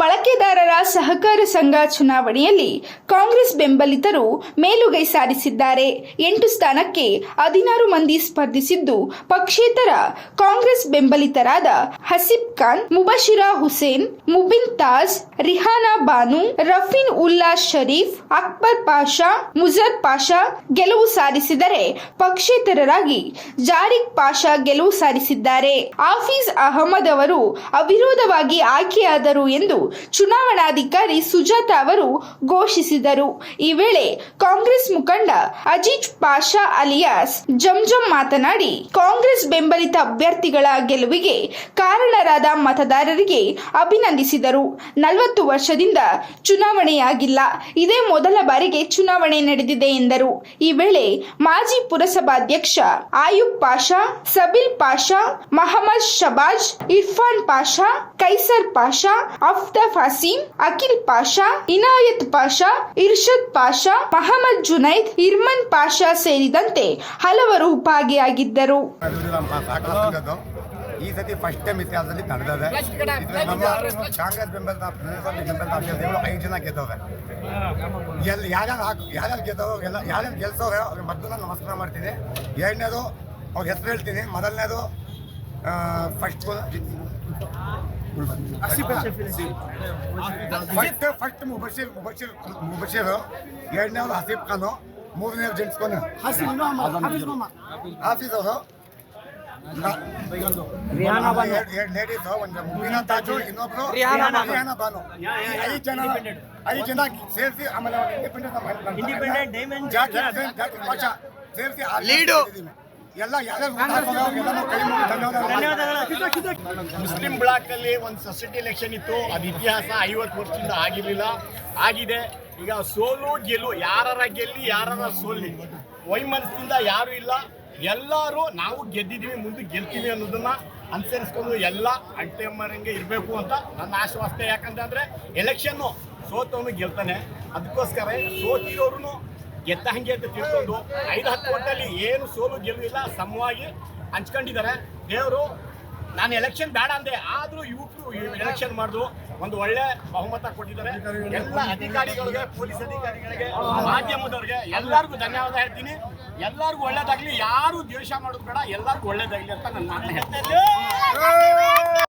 ಬಳಕೆದಾರರ ಸಹಕಾರ ಸಂಘ ಚುನಾವಣೆಯಲ್ಲಿ ಕಾಂಗ್ರೆಸ್ ಬೆಂಬಲಿತರು ಮೇಲುಗೈ ಸಾಧಿಸಿದ್ದಾರೆ. ಎಂಟು ಸ್ಥಾನಕ್ಕೆ ಹದಿನಾರು ಮಂದಿ ಸ್ಪರ್ಧಿಸಿದ್ದು ಪಕ್ಷೇತರ ಕಾಂಗ್ರೆಸ್ ಬೆಂಬಲಿತರಾದ ಹಸೀಬ್ ಖಾನ್, ಮುಬಶಿರಾ ಹುಸೇನ್, ಮುಬಿನ್ ತಾಜ್, ರಿಹಾನಾ ಬಾನು, ರಫೀನ್ ಉಲ್ಲಾ ಶರೀಫ್, ಅಕ್ಬರ್ ಪಾಷಾ, ಮುಜರ್ ಪಾಷಾ ಗೆಲುವು ಸಾಧಿಸಿದರೆ ಪಕ್ಷೇತರರಾಗಿ ಜಾರಿಕ್ ಪಾಷಾ ಗೆಲುವು ಸಾಧಿಸಿದ್ದಾರೆ. ಆಫೀಸ್ ಅಹಮದ್ ಅವರು ಅವಿರೋಧವಾಗಿ ಆಯ್ಕೆಯಾದರು ಎಂದು ಚುನಾವಣಾಧಿಕಾರಿ ಸುಜಾತ ಅವರು ಘೋಷಿಸಿದರು. ಈ ವೇಳೆ ಕಾಂಗ್ರೆಸ್ ಮುಖಂಡ ಅಜೀಜ್ ಪಾಷಾ ಅಲಿಯಾಸ್ ಜಂಜಂ ಮಾತನಾಡಿ, ಕಾಂಗ್ರೆಸ್ ಬೆಂಬಲಿತ ಅಭ್ಯರ್ಥಿಗಳ ಗೆಲುವಿಗೆ ಕಾರಣರಾದ ಮತದಾರರಿಗೆ ಅಭಿನಂದಿಸಿದರು. ನಲವತ್ತು ವರ್ಷದಿಂದ ಚುನಾವಣೆಯಾಗಿಲ್ಲ. ಇದೇ ಮೊದಲ ಬಾರಿಗೆ ಚುನಾವಣೆ ನಡೆದಿದೆ ಎಂದರು. ಈ ವೇಳೆ ಮಾಜಿ ಪುರಸಭಾಧ್ಯಕ್ಷ ಆಯುಬ್ ಪಾಷಾ ಸಬಿಲ್ ಪಾಷಾ, ಮಹಮ್ಮದ್ ಶಬಾಜ್, ಇರ್ಫಾನ್ ಪಾಷಾ, ಕೈಸರ್ ಪಾಷಾ ಅಫ್ತಾಫ್ ಹಸೀಂ ಅಖಿಲ್ ಪಾಷಾ, ಇನಾಯತ್ ಪಾಷಾ, ಇರ್ಷದ್ ಪಾಷಾ, ಮಹಮ್ಮದ್ ಜುನೈದ್, ಇರ್ಮನ್ ಪಾಷಾ ಸೇರಿದಂತೆ ಹಲವರು ಭಾಗಿಯಾಗಿದ್ದರು. ಈ ಸತಿ ಫಸ್ಟ್ ಟೈಮ್ ಇತಿಹಾಸದಲ್ಲಿ ನಡೆದಿದೆ. ನಮ್ಮ ಕಾಂಗ್ರೆಸ್ ಬೆಂಬಲಿತ ಬೆಂಬಲಿತ ಅಭ್ಯರ್ಥಿಗಳು ಐದು ಜನ ಗೆದ್ದವೆ ಎಲ್ಲಿ ಯಾರ್ಯಾರು ಹಾಕ್ ಯಾರ್ಯಾರು ಗೆದ್ದವರು ಎಲ್ಲ ಯಾರ್ಯಾರು ಗೆಲ್ಸೋರೆ ಅವ್ರಿಗೆ ಮೊದಲು ನಮಸ್ಕಾರ ಮಾಡ್ತೀನಿ. ಎರಡನೇದು ಅವ್ರ ಹೆಸರು ಹೇಳ್ತೀನಿ. ಮೊದಲನೇದು first first first Mubashir Mubashir Mubashir ಎರಡನೇವ್ರು ಹಸೀಫ್ ಖಾನು ಮೂರನೇದು ಜೆಂಟ್ಸ್ ಖಾನ್ ಹಾಫೀಸ್ ಅವರು ಲೇಡೀಸ್ ಒಂದು ಮುಬೀನಾ ತಾಜು ಇನ್ನೊಬ್ರು ರಿಹಾನಾ ಬಾನು ಐದು ಜನ ಐದು ಜನ ಸೇರಿಸಿ ಆಮೇಲೆ ಇಂಡಿಪೆಂಡೆಂಟ್ Independent, Diamond, ಸೇರಿಸಿ ಲೀಡು ಎಲ್ಲ ಯಾರ್ಯಾರು ಧನ್ಯವಾದ ಮುಸ್ಲಿಂ ಬ್ಲಾಕ್ ಅಲ್ಲಿ ಒಂದು ಸೊಸೈಟಿ ಎಲೆಕ್ಷನ್ ಇತ್ತು. ಅದು ಇತಿಹಾಸ ಐವತ್ತು ವರ್ಷದಿಂದ ಆಗಿರ್ಲಿಲ್ಲ. ಆಗಿದೆ. ಈಗ ಸೋಲು ಗೆಲು ಯಾರ ಗೆಲ್ಲಿ ಯಾರ ಸೋಲಿ ವೈಮನಸ್ಸಿಂದ ಯಾರು ಇಲ್ಲ. ಎಲ್ಲರೂ ನಾವು ಗೆದ್ದಿದ್ದೀವಿ, ಮುಂದೆ ಗೆಲ್ತೀವಿ ಅನ್ನೋದನ್ನ ಅನುಸರಿಸ್ಕೊಂಡು ಎಲ್ಲ ಅಂಟೆಮ್ಮರಂಗೆ ಇರಬೇಕು ಅಂತ ನನ್ನ ಆಶ್ವಾಸನೆ ಯಾಕಂತಂದರೆ ಎಲೆಕ್ಷನ್ನು ಸೋತವನು ಗೆಲ್ತಾನೆ. ಅದಕ್ಕೋಸ್ಕರ ಸೋತಿರೋರು ಗೆದ್ದ ಹಂಗೆ ಅಂತ ತಿಳ್ಕೊಂಡು ಐದು ಹತ್ತು ವರ್ಷದಲ್ಲಿ ಏನು ಸೋಲು ಗೆಲುವಿಲ್ಲ ಸಮವಾಗಿ ಹಂಚ್ಕೊಂಡಿದ್ದಾರೆ. ದೇವರು ನಾನು ಎಲೆಕ್ಷನ್ ಬೇಡ ಅಂದೆ, ಆದರೂ ಇವತ್ತು ಎಲೆಕ್ಷನ್ ಮಾಡಿದ್ರು ಒಂದು ಒಳ್ಳೆ ಬಹುಮತ ಕೊಟ್ಟಿದ್ದಾರೆ. ಎಲ್ಲ ಅಧಿಕಾರಿಗಳಿಗೆ, ಪೊಲೀಸ್ ಅಧಿಕಾರಿಗಳಿಗೆ, ಮಾಧ್ಯಮದವ್ರಿಗೆ ಎಲ್ಲರಿಗೂ ಧನ್ಯವಾದ ಹೇಳ್ತೀನಿ. ಎಲ್ಲರಿಗೂ ಒಳ್ಳೇದಾಗ್ಲಿ, ಯಾರು ದ್ವೇಷ ಮಾಡೋದು ಬೇಡ, ಎಲ್ಲರಿಗೂ ಒಳ್ಳೇದಾಗ್ಲಿ ಅಂತ ನನ್ನ ಹೇಳ್ತಾ ಹೇಳ್ತೇನೆ